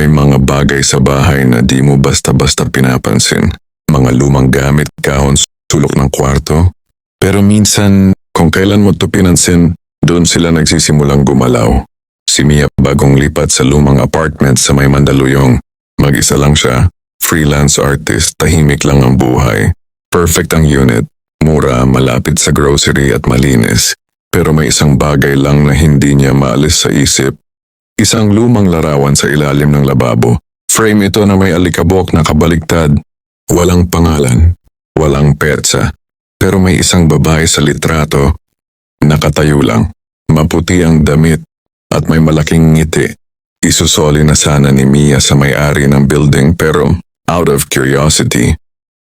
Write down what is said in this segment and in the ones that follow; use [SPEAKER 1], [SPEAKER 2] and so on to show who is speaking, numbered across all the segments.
[SPEAKER 1] May mga bagay sa bahay na di mo basta-basta pinapansin. Mga lumang gamit, kahon, sulok ng kwarto. Pero minsan, kung kailan mo to pinansin, doon sila nagsisimulang gumalaw. Si Mia bagong lipat sa lumang apartment sa may Mandaluyong. Mag-isa lang siya, freelance artist, tahimik lang ang buhay. Perfect ang unit, mura, malapit sa grocery at malinis. Pero may isang bagay lang na hindi niya maalis sa isip. Isang lumang larawan sa ilalim ng lababo. Frame ito na may alikabok na kabaligtad. Walang pangalan, walang petsa. Pero may isang babae sa litrato. Nakatayo lang, maputi ang damit at may malaking ngiti. Isusoli na sana ni Mia sa may-ari ng building pero out of curiosity,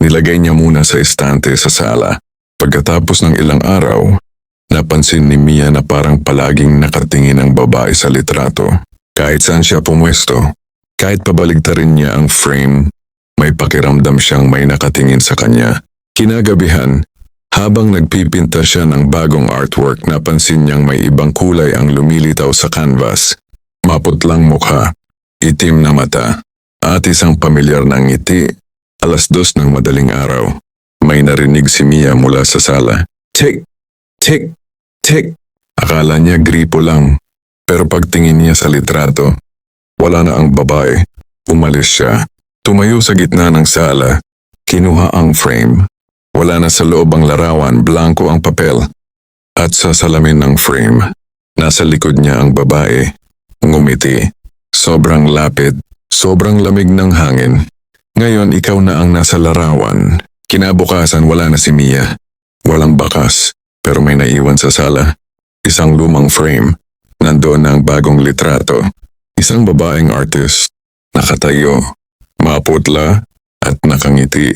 [SPEAKER 1] nilagay niya muna sa estante sa sala. Pagkatapos ng ilang araw, napansin ni Mia na parang palaging nakatingin ang babae sa litrato. Kahit saan siya pumwesto, kahit pabaligtarin niya ang frame, may pakiramdam siyang may nakatingin sa kanya. Kinagabihan, habang nagpipinta siya ng bagong artwork, napansin niyang may ibang kulay ang lumilitaw sa canvas. Maputlang mukha, itim na mata, at isang pamilyar na ngiti. Alas dos ng madaling araw, may narinig si Mia mula sa sala. Tick, tick, tick. Akala niya gripo lang, pero pagtingin niya sa litrato, wala na ang babae. Umalis siya. Tumayo sa gitna ng sala. Kinuha ang frame. Wala na sa loob ang larawan, blanco ang papel. At sa salamin ng frame, nasa likod niya ang babae. Ngumiti. Sobrang lapit, sobrang lamig ng hangin. Ngayon ikaw na ang nasa larawan. Kinabukasan wala na si Mia. Walang bakas, pero may naiwan sa sala. Isang lumang frame. Nandoon na ang bagong litrato. Isang babaeng artist. Nakatayo. Maputla at nakangiti.